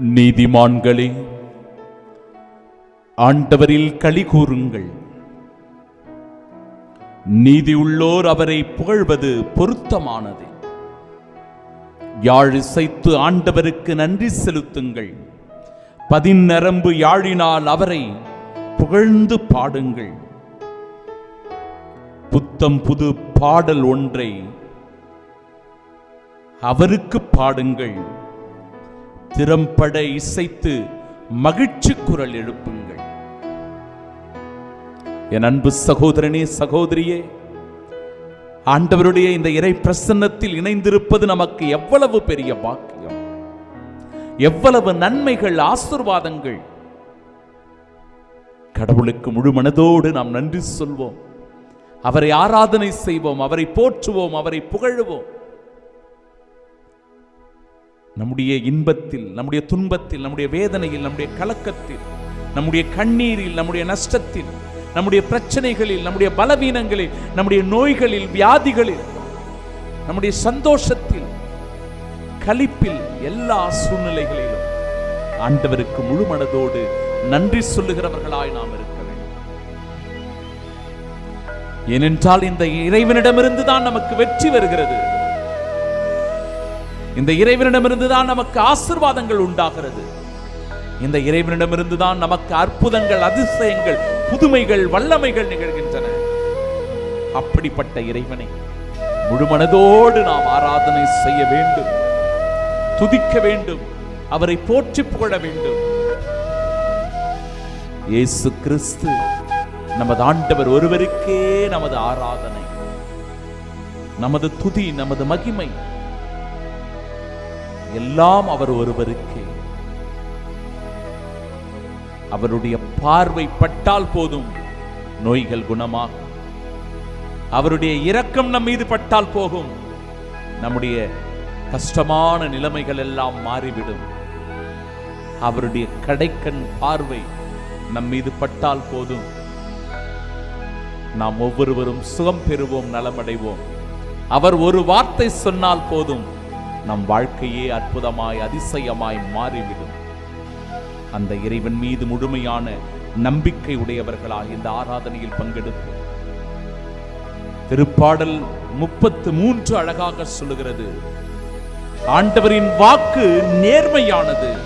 நீதிமான்களே ஆண்டவரில் களி கூறுங்கள். நீதியுள்ளோர் அவரை புகழ்வது பொருத்தமானது. யாழ் இசைத்து ஆண்டவருக்கு நன்றி செலுத்துங்கள். பதிநரம்பு யாழினால் அவரை புகழ்ந்து பாடுங்கள். புத்தம் புது பாடல் ஒன்றை அவருக்கு பாடுங்கள். திறம்பட இசைத்து மகிழ்ச்சி குரல் எழுப்புங்கள். என் அன்பு சகோதரனே சகோதரியே ஆண்டவருடைய இந்த இறை பிரசன்னத்தில் இணைந்திருப்பது நமக்கு எவ்வளவு பெரிய பாக்கியம். எவ்வளவு நன்மைகள் ஆசிர்வாதங்கள். கடவுளுக்கு முழு மனதோடு நாம் நன்றி சொல்வோம். அவரை ஆராதனை செய்வோம் அவரை போற்றுவோம் அவரை புகழுவோம். நம்முடைய இன்பத்தில் நம்முடைய துன்பத்தில் நம்முடைய வேதனையில் நம்முடைய கலக்கத்தில் நம்முடைய கண்ணீரில் நம்முடைய நஷ்டத்தில் நம்முடைய பிரச்சனைகளில் நம்முடைய பலவீனங்களில் நம்முடைய நோய்களில் வியாதிகளில் நம்முடைய சந்தோஷத்தில் கலிப்பில் எல்லா சூழ்நிலைகளிலும். ஆண்டவருக்கு முழு மனதோடு நன்றி சொல்லுகிறவர்களாய் நாம் இருக்க வேண்டும். ஏனென்றால் இந்த இறைவனிடமிருந்து தான் நமக்கு வெற்றி வருகிறது. இந்த இறைவனிடமிருந்து தான் நமக்கு ஆசிர்வாதங்கள் உண்டாகிறது. இந்த இறைவனிடமிருந்து தான் நமக்கு அற்புதங்கள் அதிசயங்கள் புதுமைகள் வல்லமைகள் நிகழ்கின்றன. அப்படிப்பட்ட இறைவனை முழு மனதோடு நாம் ஆராதனை செய்ய வேண்டும். துதிக்க வேண்டும். அவரை போற்றி புகழ வேண்டும். இயேசு கிறிஸ்து நமது ஆண்டவர் ஒருவருக்கே நமது ஆராதனை. நமது துதி நமது மகிமை எல்லாம் அவர் ஒருவருக்கே. அவருடைய பார்வை பட்டால் போதும் நோய்கள் குணமாகும். அவருடைய இரக்கம் நம் மீது பட்டால் போகும் நம்முடைய கஷ்டமான நிலைமைகள் எல்லாம் மாறிவிடும். அவருடைய கடைக்கண் பார்வை நம் மீது பட்டால் போதும். நாம் ஒவ்வொருவரும் சுகம் பெறுவோம் நலமடைவோம். அவர் ஒரு வார்த்தை சொன்னால் போதும். நம் வாழ்க்கையே அற்புதமாய் அதிசயமாய் மாறிவிடும். அந்த இறைவன் மீது முழுமையான நம்பிக்கை உடையவர்களாக இந்த ஆராதனையில் பங்கெடுப்போம். திருப்பாடல் முப்பத்து மூன்று அழகாக சொல்லுகிறது. ஆண்டவரின் வாக்கு நேர்மையானது.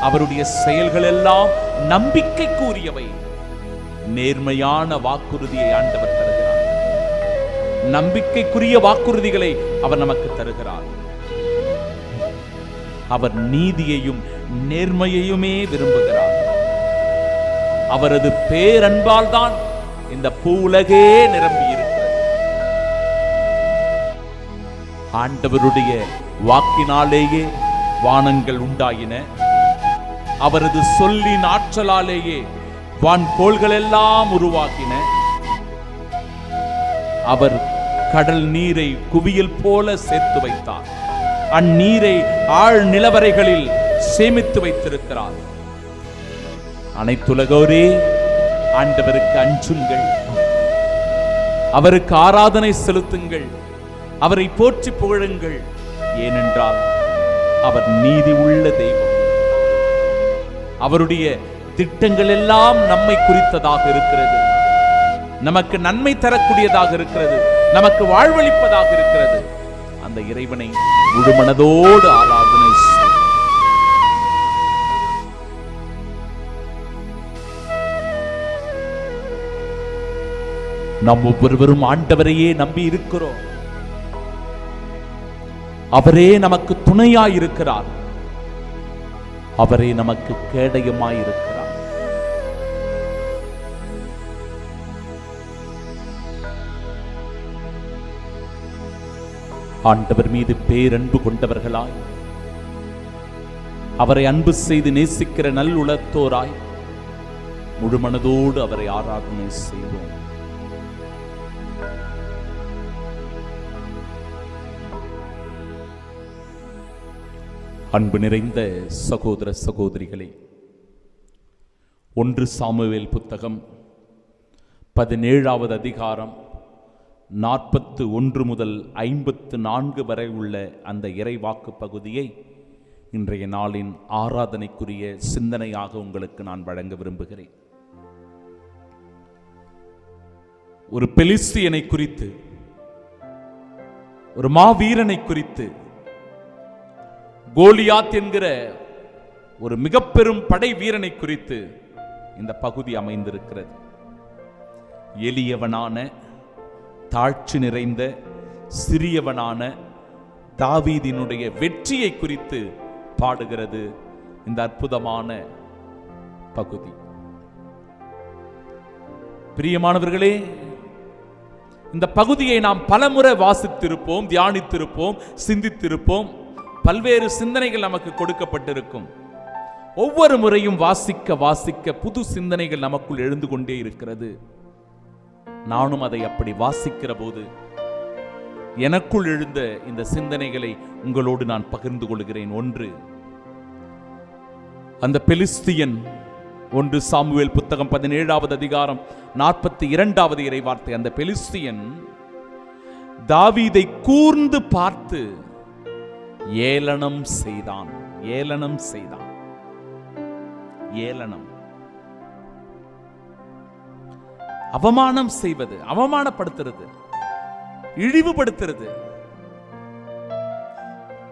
அவருடைய செயல்கள் எல்லாம் நம்பிக்கைக்குரியவை. நேர்மையான வாக்குறுதியை ஆண்டவர் தருகிறார். நம்பிக்கைக்குரிய வாக்குறுதிகளை அவர் நமக்கு தருகிறார். அவர் நீதியையும் நேர்மையையுமே விரும்புகிறார். அவரது பேரன்பால் தான் இந்த பூவுலகே நிரம்பி இருக்கிறது ஆண்டவருடைய வாக்கினாலேயே வானங்கள் உண்டாயின. அவரது சொல்லின் ஆற்றலாலேயே வான்கோள்கள் எல்லாம் உருவாக்கின அவர் கடல் நீரை குவியல் போல சேர்த்து வைத்தார். அந்நீரை ஆழ் நிலவரைகளில் சேமித்து வைத்திருக்கிறார். அனைத்துலகோரே ஆண்டவருக்கு அஞ்சுங்கள். அவருக்கு ஆராதனை செலுத்துங்கள். அவரை போற்றி புகழுங்கள். ஏனென்றால் அவர் நீதி உள்ள தெய்வம். அவருடைய திட்டங்கள் எல்லாம் நம்மை குறித்ததாக இருக்கிறது. நமக்கு நன்மை தரக்கூடியதாக இருக்கிறது. நமக்கு வாழ்வளிப்பதாக இருக்கிறது. அந்த இறைவனை முழுமனதோடு ஆராதனை நம் ஒவ்வொருவரும் ஆண்டவரையே நம்பி இருக்கிறோம். அவரே நமக்கு துணையாயிருக்கிறார். அவரே நமக்கு கேடயமாயிருக்கிறார். ஆண்டவர் மீது பேரன்பு கொண்டவர்களாய். அவரை அன்பு செய்து நேசிக்கிற நல்லுளத்தோராய் முழுமனதோடு அவரை ஆராதனை செய்வோம். அன்பு நிறைந்த சகோதர சகோதரிகளே ஒன்று சாமுவேல் புத்தகம் பதினேழாவது அதிகாரம் நாற்பத்து ஒன்று முதல் ஐம்பத்து நான்கு வரை உள்ள அந்த இறைவாக்கு பகுதியை இன்றைய நாளின் ஆராதனைக்குரிய சிந்தனையாக உங்களுக்கு நான் வழங்க விரும்புகிறேன். ஒரு பெலிஸ்தியனை குறித்து ஒரு மாவீரனை குறித்து கோலியாத் என்கிற ஒரு மிக பெரும் படை வீரனை குறித்து இந்த பகுதி அமைந்திருக்கிறது. எளியவனான தாழ்ச்சி நிறைந்த சிறியவனான தாவீதினுடைய வெற்றியை குறித்து பாடுகிறது இந்த அற்புதமான பகுதி. பிரியமானவர்களே இந்த பகுதியை நாம் பலமுறை வாசித்திருப்போம் தியானித்திருப்போம் சிந்தித்திருப்போம். பல்வேறு சிந்தனைகள் நமக்கு கொடுக்கப்பட்டிருக்கும். ஒவ்வொரு முறையும் வாசிக்க வாசிக்க புது சிந்தனைகள் நமக்குள் எழுந்து கொண்டே இருக்கிறது. நானும் அதை அப்படி வாசிக்கிற போது எனக்குள் எழுந்த இந்த சிந்தனைகளை உங்களோடு நான் பகிர்ந்து கொள்கிறேன். ஒன்று அந்த பெலிஸ்தியன் ஒன்று சாமுவேல் புத்தகம் பதினேழாவது அதிகாரம் நாற்பத்தி இரண்டாவது இறைவார்த்தை. அந்த பெலிஸ்தியன் தாவீதை கூர்ந்து பார்த்து ஏளனம் செய்தான் ஏளனம் செய்தான். ஏளனம். அவமானம் செய்வது அவமானப்படுத்துறது இழிவுபடுத்துறது.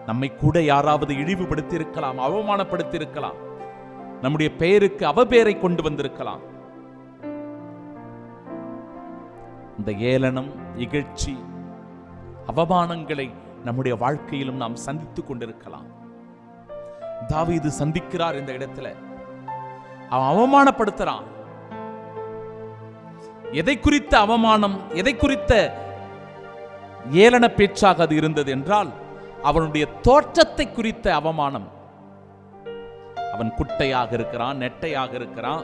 நம்மை கூட யாராவது இழிவுபடுத்தி இருக்கலாம் அவமானப்படுத்தி இருக்கலாம் நம்முடைய பெயருக்கு அவபெயரை கொண்டு வந்திருக்கலாம். இந்த ஏளனம் இகழ்ச்சி அவமானங்களை நம்முடைய வாழ்க்கையிலும் நாம் சந்தித்துக் கொண்டிருக்கலாம். தாவீது சந்திக்கிறார் இந்த இடத்துல. அவன் அவமானப்படுத்துறான். எதை குறித்த அவமானம் எதை குறித்த ஏளன பேச்சாக அது இருந்தது என்றால் அவனுடைய தோற்றத்தை குறித்த அவமானம். அவன் குட்டையாக இருக்கிறான் நெட்டையாக இருக்கிறான்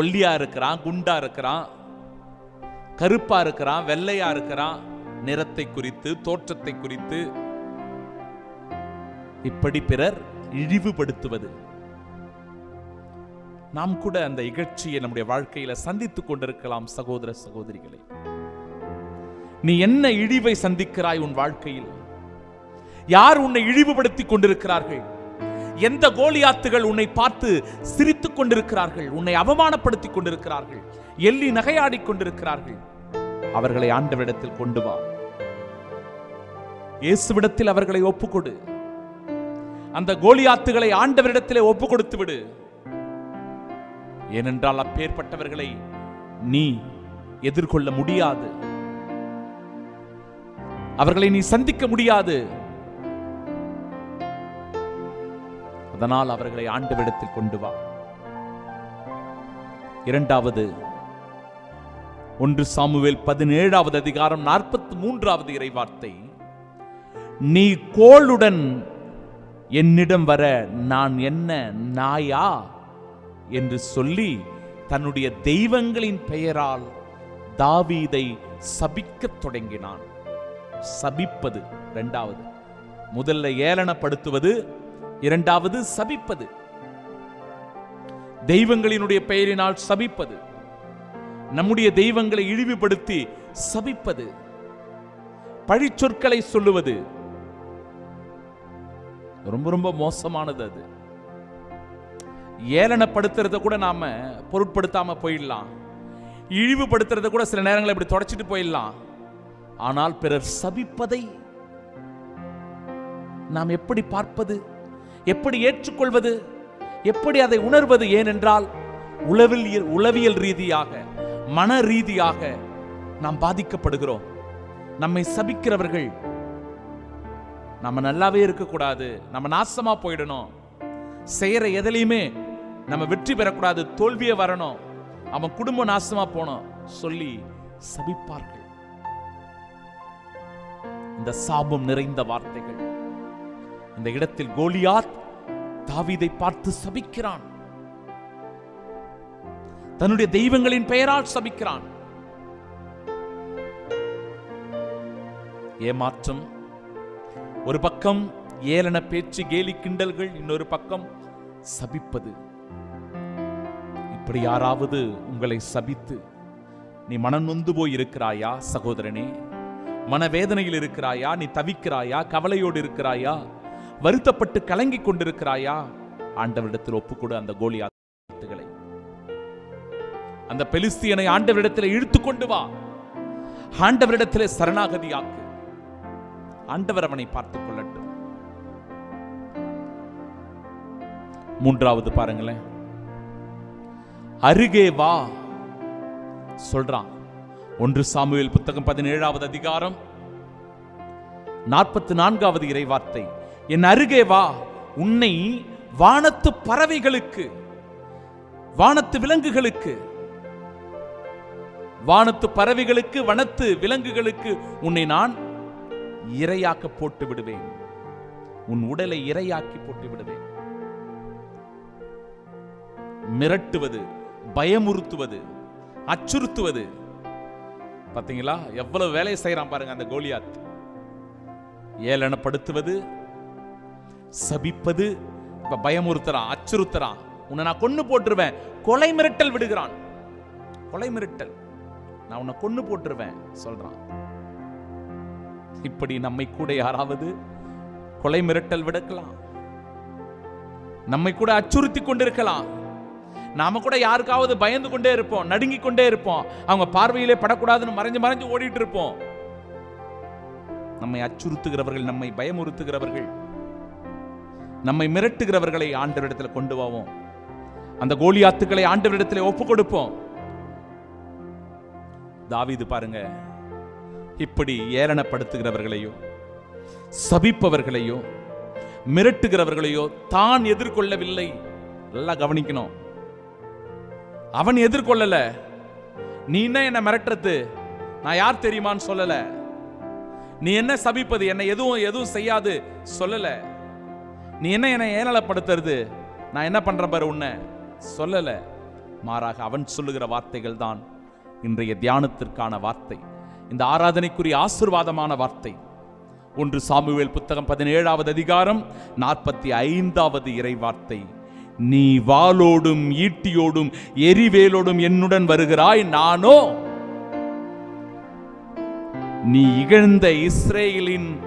ஒல்லியா இருக்கிறான் குண்டா இருக்கிறான் கருப்பா இருக்கிறான் வெள்ளையா இருக்கிறான். நிறத்தை குறித்து தோற்றத்தை குறித்து இப்படி பிறர் இழிவுபடுத்துவது. நாம் கூட அந்த இகழ்ச்சியை நம்முடைய வாழ்க்கையில சந்தித்துக் கொண்டிருக்கலாம் சகோதர சகோதரிகளை. நீ என்ன இழிவை சந்திக்கிறாய் உன் வாழ்க்கையில்? யார் உன்னை இழிவுபடுத்திக் கொண்டிருக்கிறார்கள்? எந்த கோலியாத்துகள் உன்னை பார்த்து சிரித்துக் கொண்டிருக்கிறார்கள்? உன்னை அவமானப்படுத்திக் கொண்டிருக்கிறார்கள்? எள்ளி நகையாடிக் கொண்டிருக்கிறார்கள்? அவர்களை ஆண்டவரிடத்தில் கொண்டு வா. இயேசுவிடத்தில் அவர்களை ஒப்புக்கொடு. அந்த கோலியாத்துகளை ஆண்டவரிடத்திலே ஒப்பு கொடுத்து விடு ஏனென்றால் அப்பேற்பட்டவர்களை நீ எதிர்கொள்ள முடியாது. அவர்களை நீ சந்திக்க முடியாது. அதனால் அவர்களை ஆண்டவிடத்தில் கொண்டு வா. இரண்டாவது ஒன்று சாமுவேல் பதினேழாவது அதிகாரம் நாற்பத்தி மூன்றாவது இறைவார்த்தை. நீ கோளுடன் என்னிடம் வர நான் என்ன நாயா? என்று சொல்லி தன்னுடைய தெய்வங்களின் பெயரால் தாவீதை சபிக்கத் தொடங்கினான். சபிப்பது ரெண்டாவது முதல்ல ஏளனப்படுத்துவது இரண்டாவது சபிப்பது. தெய்வங்களினுடைய பெயரினால் சபிப்பது. நம்முடைய தெய்வங்களை இழிவுபடுத்தி சபிப்பது. பழிச்சொற்களை சொல்லுவது. ரொம்ப ரொம்ப மோசமானது அது. ஏளனப்படுத்துறத கூட நாம பொருட்படுத்தாமல் போயிடலாம். இழிவுபடுத்துறத கூட சில நேரங்களை இப்படி தொடச்சிட்டு போயிடலாம். ஆனால் பிறர் சபிப்பதை நாம் எப்படி பார்ப்பது? எப்படி ஏற்றுக்கொள்வது? எப்படி அதை உணர்வது ஏனென்றால் உளவில் உளவியல் ரீதியாக மன ரீதியாக நாம் பாதிக்கப்படுகிறோம். நம்மை சபிக்கிறவர்கள் நம்ம நல்லாவே இருக்கக்கூடாது. நம்ம நாசமா போயிடணும். செய்கிற எதுலையுமே நம்ம வெற்றி பெறக்கூடாது தோல்வியே வரணும். அவன் குடும்பம் நாசமா போனோம் சொல்லி சபிப்பார்கள். இந்த சாபம் நிறைந்த வார்த்தைகள். இந்த இடத்தில் கோலியாத் தாவிதை பார்த்து சபிக்கிறான். தன்னுடைய தெய்வங்களின் பெயரால் சபிக்கிறான். ஏமாற்றம். ஒரு பக்கம் ஏளன பேச்சு கேலி கிண்டல்கள் இன்னொரு பக்கம் சபிப்பது. அப்படி யாராவது உங்களை சபித்து நீ மனம் நொந்து போய் இருக்கிறாயா சகோதரனே? மனவேதனையில் இருக்கிறாயா நீ தவிக்கிறாயா கவலையோடு இருக்கிறாயா வருத்தப்பட்டு கலங்கிக் கொண்டிருக்கிறாயா? ஆண்டவரிடத்தில் ஒப்புக்கொடு அந்த கோலியாத்துகளை அந்த பெலிஸ்தியனை ஆண்டவரிடத்தில் இழுத்து கொண்டு வா. ஆண்டவரிடத்திலே சரணாகதியாக்கு. ஆண்டவர் அவனை பார்த்துக் கொள்ளட்டும். மூன்றாவது பாருங்களேன். அருகே வா சொல்றான் ஒன்று சாமுவேல் புத்தகம் பதினேழாவது அதிகாரம் நாற்பத்தி நான்காவது இறைவார்த்தை. என் அருகே வா உன்னை வானத்து பறவைகளுக்கு வானத்து விலங்குகளுக்கு வானத்து பறவைகளுக்கு வனத்து விலங்குகளுக்கு உன்னை நான் இரையாக்க போட்டு விடுவேன். உன் உடலை இரையாக்கி போட்டு விடுவேன். மிரட்டுவது பயமுறுத்துவது அச்சுறுத்துவது. பார்த்தீங்களா எவ்வளவு வேலையை செய்யறான் பாருங்க அந்த கோலியாத். ஏளனப்படுத்துவது சபிப்பது இப்ப பயமுறுத்துறான் அச்சுறுத்துறான். உன்னை நான் கொன்னு போட்டுருவேன். கொலை மிரட்டல் விடுகிறான். கொலை மிரட்டல். நான் உன்னை கொன்னு போட்டுருவேன் சொல்றான். இப்படி நம்மை கூட யாராவது கொலை மிரட்டல் விடுக்கலாம். நம்மை கூட அச்சுறுத்தி கொண்டிருக்கலாம். நாம கூட யாருக்காவது பயந்து கொண்டே இருப்போம் நடுங்கி கொண்டே இருப்போம். அவங்க பார்வையிலே படக்கூடாதுன்னு மறைஞ்சு மறைஞ்சு ஓடிட்டு இருப்போம். நம்மை அச்சுறுத்துகிறவர்கள் நம்மை பயமுறுத்துகிறவர்கள் நம்மை மிரட்டுகிறவர்களை ஆண்டவரிடத்தில் கொண்டு வாவோம். அந்த கோலியாத்துக்களை ஆண்டவரிடத்தில் ஒப்பு கொடுப்போம். தாவிது பாருங்க இப்படி ஏரணப்படுத்துகிறவர்களையோ சபிப்பவர்களையோ மிரட்டுகிறவர்களையோ தான் எதிர்கொள்ளவில்லை. நல்லா கவனிக்கணும். அவன் எதிர்கொள்ளல. நீ என்ன என்ன மிரட்டுறது? நான் யார் தெரியுமான்னு சொல்லல. நீ என்ன சபிப்பது? என்னை எதுவும் எதுவும் செய்யாது சொல்லல. நீ என்ன என்னை ஏனலப்படுத்துறது நான் என்ன பண்ணுற பாரு உன்னை? சொல்லல. மாறாக அவன் சொல்லுகிற வார்த்தைகள் தான் இன்றைய தியானத்திற்கான வார்த்தை. இந்த ஆராதனைக்குரிய ஆசிர்வாதமான வார்த்தை. ஒன்று சாமுவேல் புத்தகம் பதினேழாவது அதிகாரம் நாற்பத்தி ஐந்தாவது இறை வார்த்தை. நீ வாளோடும் ஈட்டியோடும் எரிவேலோடும் என்னுடன் வருகிறாய் நானோ? நீ இகழ்ந்த இஸ்ரேலின்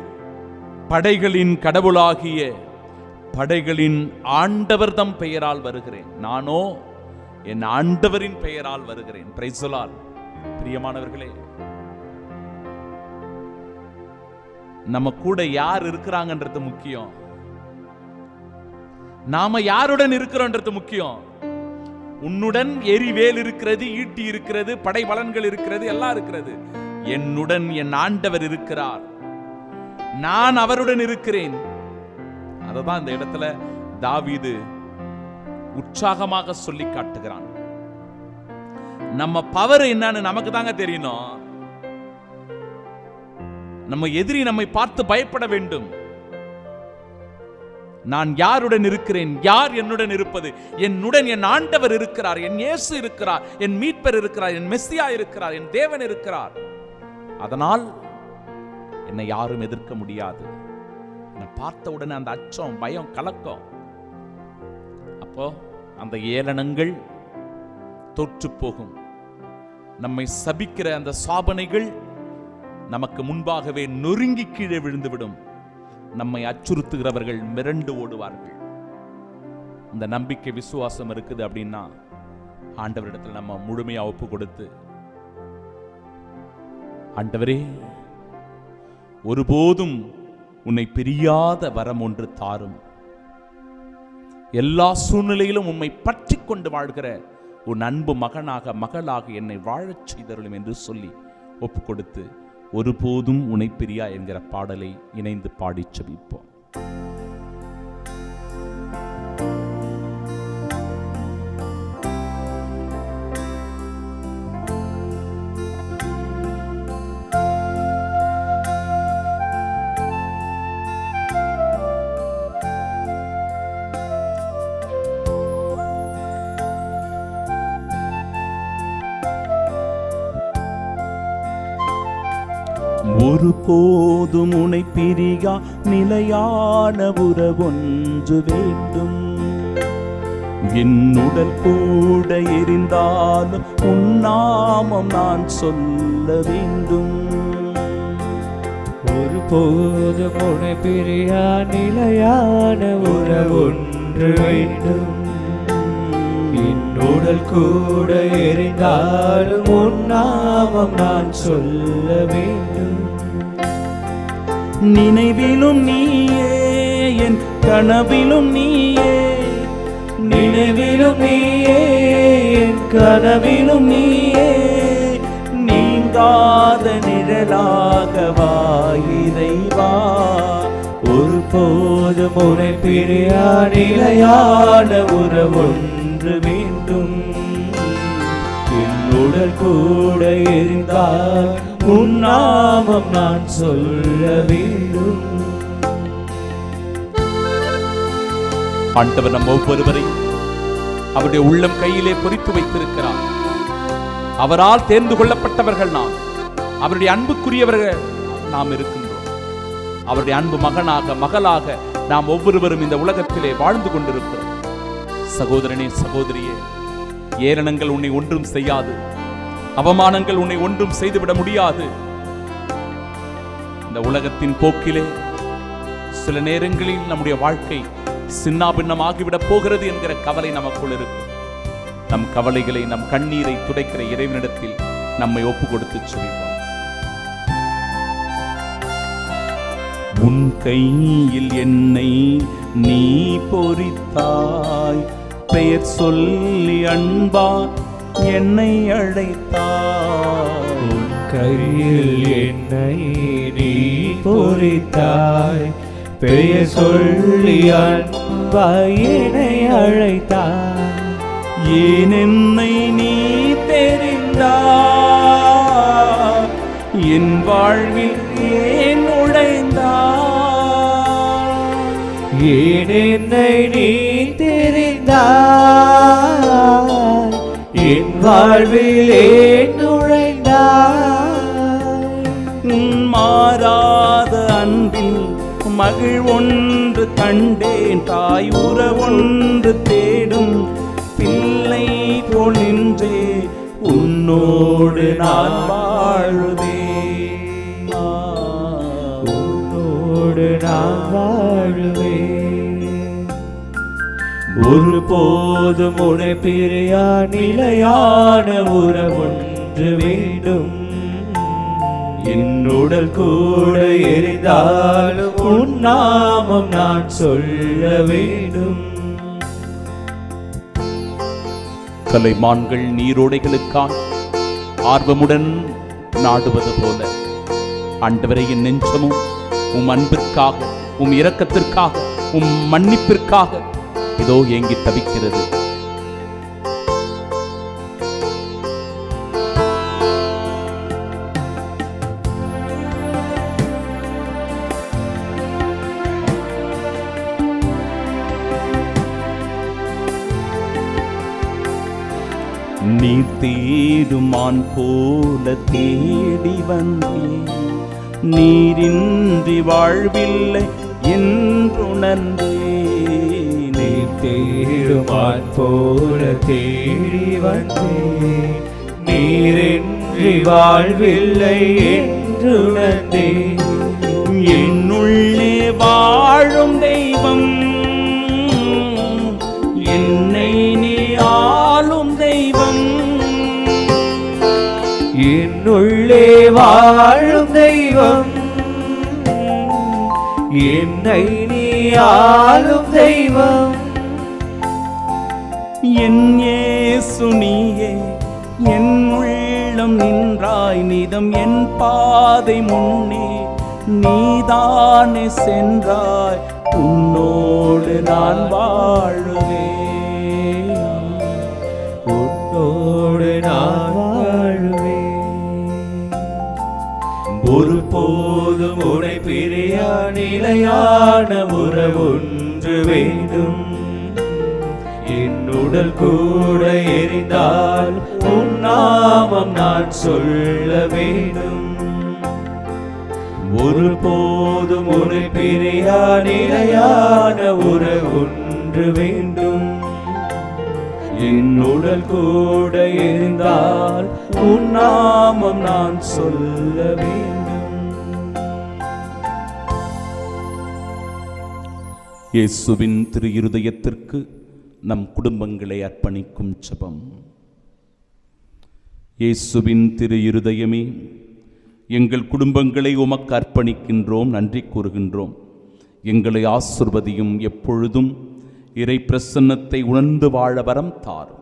படைகளின் கடவுளாகிய படைகளின் ஆண்டவர் தம் பெயரால் வருகிறேன். நானோ? என் ஆண்டவரின் பெயரால் வருகிறேன். பிரைசலால் பிரியமானவர்களே நம்ம கூட யார் இருக்கிறாங்கன்றது முக்கியம். நாம யாருடன் இருக்கிறோன்றது முக்கியம். உன்னுடன் எரிவேல் இருக்கிறது ஈட்டி இருக்கிறது படைபலன்கள் இருக்கிறது எல்லாம் இருக்கிறது. என்னுடன் என் ஆண்டவர் இருக்கிறார். நான் அவருடன் இருக்கிறேன். அததான் இந்த இடத்துல தாவீது உற்சாகமாக சொல்லி காட்டுகிறான். நம்ம பவர் என்னன்னு நமக்கு தாங்க தெரியணும். நம்ம எதிரி நம்மை பார்த்து பயப்பட வேண்டும். நான் யாருடன் இருக்கிறேன்? யார் என்னுடன் இருப்பது? என்னுடன் என் ஆண்டவர் இருக்கிறார் என் இயேசு இருக்கிறார் என் மீட்பர் இருக்கிறார் என் மெஸ்ஸியா இருக்கிறார் என் தேவன் இருக்கிறார். அதனால் என்னை யாரும் எதிர்க்க முடியாது. என்னை பார்த்த உடனே அந்த அச்சம் பயம் கலக்கம். அப்போ அந்த ஏளனங்கள் தொற்று போகும். நம்மை சபிக்கிற அந்த சாபனைகள் நமக்கு முன்பாகவே நொறுங்கி கீழே விழுந்துவிடும். நம்மை அச்சுறுத்துகிறவர்கள் மிரண்டு ஓடுவார்கள். இந்த நம்பிக்கை விசுவாசம் இருக்குது அப்படின்னா ஆண்டவரிடத்தில் நம்ம முழுமையா ஒப்பு கொடுத்து ஆண்டவரே ஒருபோதும் உன்னை பிரியாத வரம் ஒன்று தாரும். எல்லா சூழ்நிலையிலும் உம்மை பற்றி கொண்டு வாழ்கிற உன் அன்பு மகனாக மகளாக என்னை வாழச் செய்தருளும் என்று சொல்லி ஒப்பு கொடுத்து ஒருபோதும் உனைப்பிரியா என்கிற பாடலை இணைந்து பாடிச் செபிப்போம். போதும் உனை பிரியா நிலையான உறவொன்று வேண்டும். என் உடல் கூட எரிந்தாலும் உன்னாமம் நான் சொல்ல வேண்டும். ஒரு போதும் உனை பிரியா நிலையான உறவொன்று வேண்டும். என் உடல் கூட எரிந்தாலும் உன் நாமம் நான் சொல்ல வேண்டும். நினைவிலும் நீயே என் கனவிலும் நீயே. நினைவிலும் நீயே என் கனவிலும் நீயே. நீங்காத நிழலாக வாயிரைவா ஒரு போதும் உனை பிரியா நிலையான உறவொன்று வேண்டும் என் உடல் கூட இருந்தால் உன் நாமம் நான் சொல்ல வேண்டும். ஆண்டவர் நம் ஒவ்வொருவரையும் அவருடைய உள்ளம் கையிலே பொறித்து வைத்திருக்கிறார். அவரால் தேர்ந்து கொள்ளப்பட்டவர்கள் நாம். அவருடைய அன்புக்குரியவர்கள் நாம் இருக்கின்றோம். அவருடைய அன்பு மகனாக மகளாக நாம் ஒவ்வொருவரும் இந்த உலகத்திலே வாழ்ந்து கொண்டிருக்கிறோம். சகோதரனே சகோதரியே ஏரணங்கள் உன்னை ஒன்றும் செய்யாது. அவமானங்கள் உன்னை ஒன்றும் செய்துவிட முடியாது. இந்த உலகத்தின் போக்கிலே சில நேரங்களில் நம்முடைய வாழ்க்கை சின்னாபின்னமாகிவிடப் போகிறது என்கிற கவலை நமக்குள் இருக்கும். நம் கவலைகளை நம் கண்ணீரை துடைக்கிற இறைவனிடத்தில் நம்மை ஒப்பு கொடுத்து சொல்வோம் உன் கையில் என்னை நீ பொறித்தாய். பெயர் சொல்லி அன்பா என்னை அழைத்தாய். கையில் என்னை நீ பொறித்தாய். பெயர் சொல்லி அன்பாயினை அழைத்தாய். ஏன் என்னை நீ தெரிந்தாய்? என் வாழ்வில் ஏன் உழைந்தாய் ஏன் என்னை நீ தெரிந்தாய்? வாழ்விலே ஏன் நுழைந்தாய்? மாறாத அன்பில் மகிழ் ஒன்று கண்டேன் தாய் உற ஒன்று தேடும். பிள்ளை போல் நின்றே உன்னோடு நான் வாழ்வேன் உன்னோடு நான் வாழ்வேன் ஒரு போதும் உனை பிரியா நிலையான உறவொன்று வேண்டும். என்னுடல் கூட எரிந்தாலும் உன் நாமம் நான் சொல்ல வேண்டும். கலைமான்கள் நீரோடைகளுக்காக ஆர்வமுடன் நாடுவது போல ஆண்டவரையின் நெஞ்சமும் உம் அன்பிற்காக உம் இரக்கத்திற்காக உம் மன்னிப்பிற்காக இதோ ஏங்கி தவிக்கிறது. நீ தேடுமான் போல தேடி வந்தே நீரின்றி வாழ்வில்லை என்றுணர்ந்தேன். தேடுமான் போல தேடி வந்தேன். நீரின்றி வாழ்வில்லை என்றுணர்ந்தே என்னுள்ளே வாழும் தெய்வம் என்னை நீ ஆளும் தெய்வம். என்னுள்ளே வாழும் தெய்வம் என்னை நீ ஆளும் தெய்வம். என் இயேசு என் உள்ளம் நின்றாய் நிதம் என் பாதை முன்னே நீதானே சென்றாய் உன்னோடு நான் வாழுவேன். உன்னோடு நான் வாழ்வேன். ஒரு போதும் உடை பிரியா நிலையான உறவொன்று வேண்டும். உடல் கூட எரிந்தால் உன்னாமம் நான் சொல்ல வேண்டும். ஒரு போதும் ஒரு பிரியா நிலையான உறவொன்று வேண்டும். என் உடல் கூட எரிந்தால் உன்னாமம் நான் சொல்ல வேண்டும். இயேசுவின் திரு இருதயத்திற்கு நம் குடும்பங்களை அர்ப்பணிக்கும் ஜபம். இயேசுவின் திரு இருதயமே எங்கள் குடும்பங்களை உமக்கு அர்ப்பணிக்கின்றோம் நன்றி கூறுகின்றோம். எங்களை ஆசிர்வதியும் எப்பொழுதும் இறை பிரசன்னத்தை உணர்ந்து வாழ வரம் தாரும்.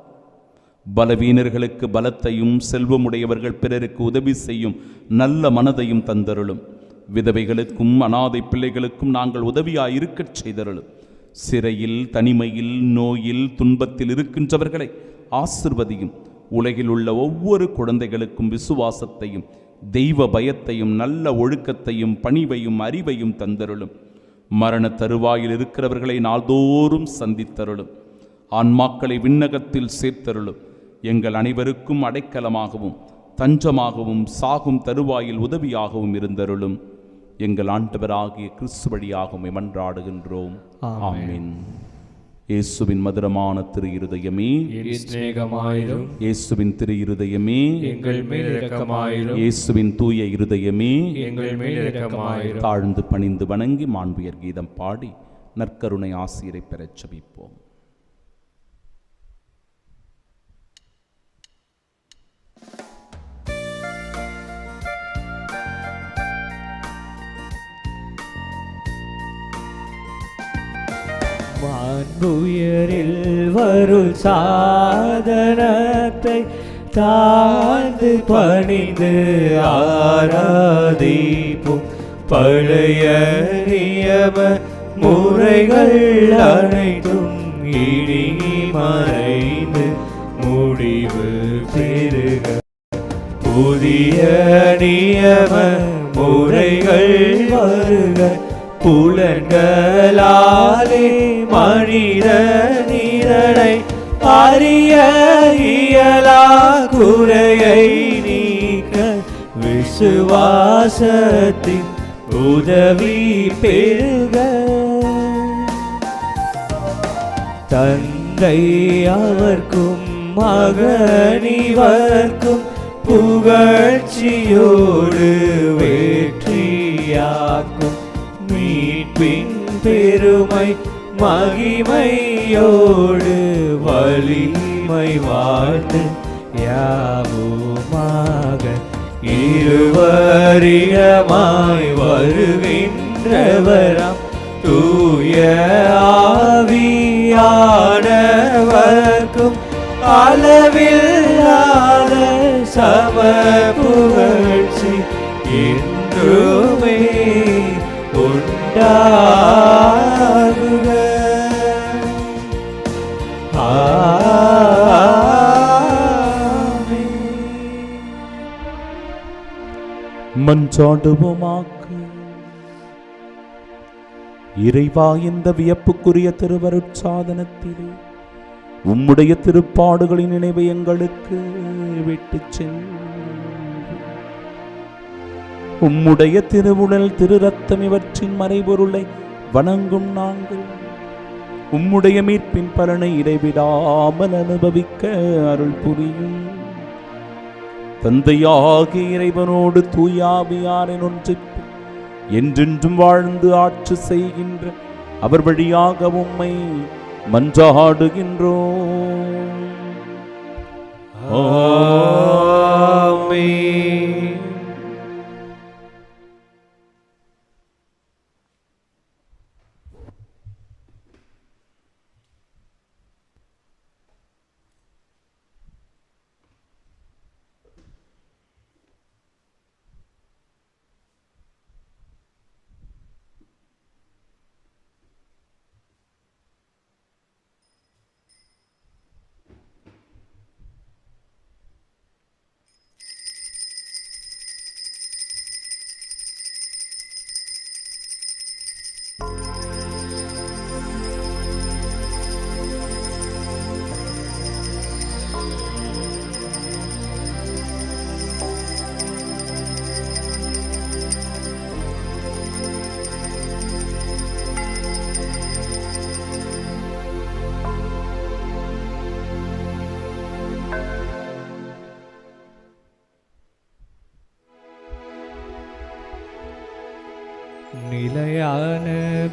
பலவீனர்களுக்கு பலத்தையும் செல்வமுடையவர்கள் பிறருக்கு உதவி செய்யும் நல்ல மனதையும் தந்தருளும். விதவைகளுக்கும் அனாதை பிள்ளைகளுக்கும் நாங்கள் உதவியாக இருக்கச் செய்தருளும். சிறையில் தனிமையில் நோயில் துன்பத்தில் இருக்கின்றவர்களை ஆசிர்வதியும். உலகில் உள்ள ஒவ்வொரு குழந்தைகளுக்கும் விசுவாசத்தையும் தெய்வ பயத்தையும் நல்ல ஒழுக்கத்தையும் பணிவையும் அறிவையும் தந்தருளும். மரண தருவாயில் இருக்கிறவர்களை நாள்தோறும் சந்தித்தருளும். ஆன்மாக்களை விண்ணகத்தில் சேர்த்தருளும். எங்கள் அனைவருக்கும் அடைக்கலமாகவும் தஞ்சமாகவும் சாகும் தருவாயில் உதவியாகவும் இருந்தருளும். எங்கள் ஆண்டவராகிய கிறிஸ்து வழியாகவும் மன்றாடுகின்றோம். ஆமென். இயேசுவின் மதுரமான திரு இருதயமே என் சிநேகமாயிரும். இயேசுவின் திரு இருதயமே எங்கள் மேல் இரக்கமாயிரும். இயேசுவின் தூய இருதயமே. எங்கள் மேல் இரக்கமாயிரும். தாழ்ந்து பணிந்து வணங்கி மாண்புயர் கீதம் பாடி நற்கருணை ஆசிரியரை பெறச் செபிப்போம். வான்புயரில் வரும் சாதனத்தை தாழ்ந்து பணிந்து ஆராதிப்போம். பழைய நியம முறைகள் அனைத்தும் இடி மறைந்து முடிவு பெறுக. புதிய நியம முறைகள் வருக. புலன்களாலே குறையை நீக்க விசுவாசத்தின் உதவி பெருக தந்தை அவர்க்கும் மகனிவர்க்கும் புகழ்ச்சியோடு வெற்றியாக்கும். மீட்பின் பெருமை மகிமையோடு வலிமை வாழ்த்து யாவுமாக இருவரிடமாய் வருகின்றவராம். தூய ஆவியானவர்க்கும் அளவில்லாத சம புகழ்ச்சி. என்றுமே மன்றாடுவோமாக்கு இறைவா இந்த வியப்புக்குரிய திருவருட்சாதனத்திலே உம்முடைய திருப்பாடுகளின் நினைவை எங்களுக்கு விட்டுச் சென்று. உம்முடைய திருவுடல் திரு ரத்தம் இவற்றின் மறைபொருளை வணங்கும் நாங்கள். உம்முடைய மீட்பின் பலனை இடைவிடாமல் அனுபவிக்க அருள் புரியும். தந்தையாகிய இறைவனோடு தூயாவியாரின் ஒன்றிப்பு என்றென்றும் வாழ்ந்து ஆட்சி செய்கின்ற அவர் வழியாக உம்மை மன்றாடுகின்றோம். ஆமென்.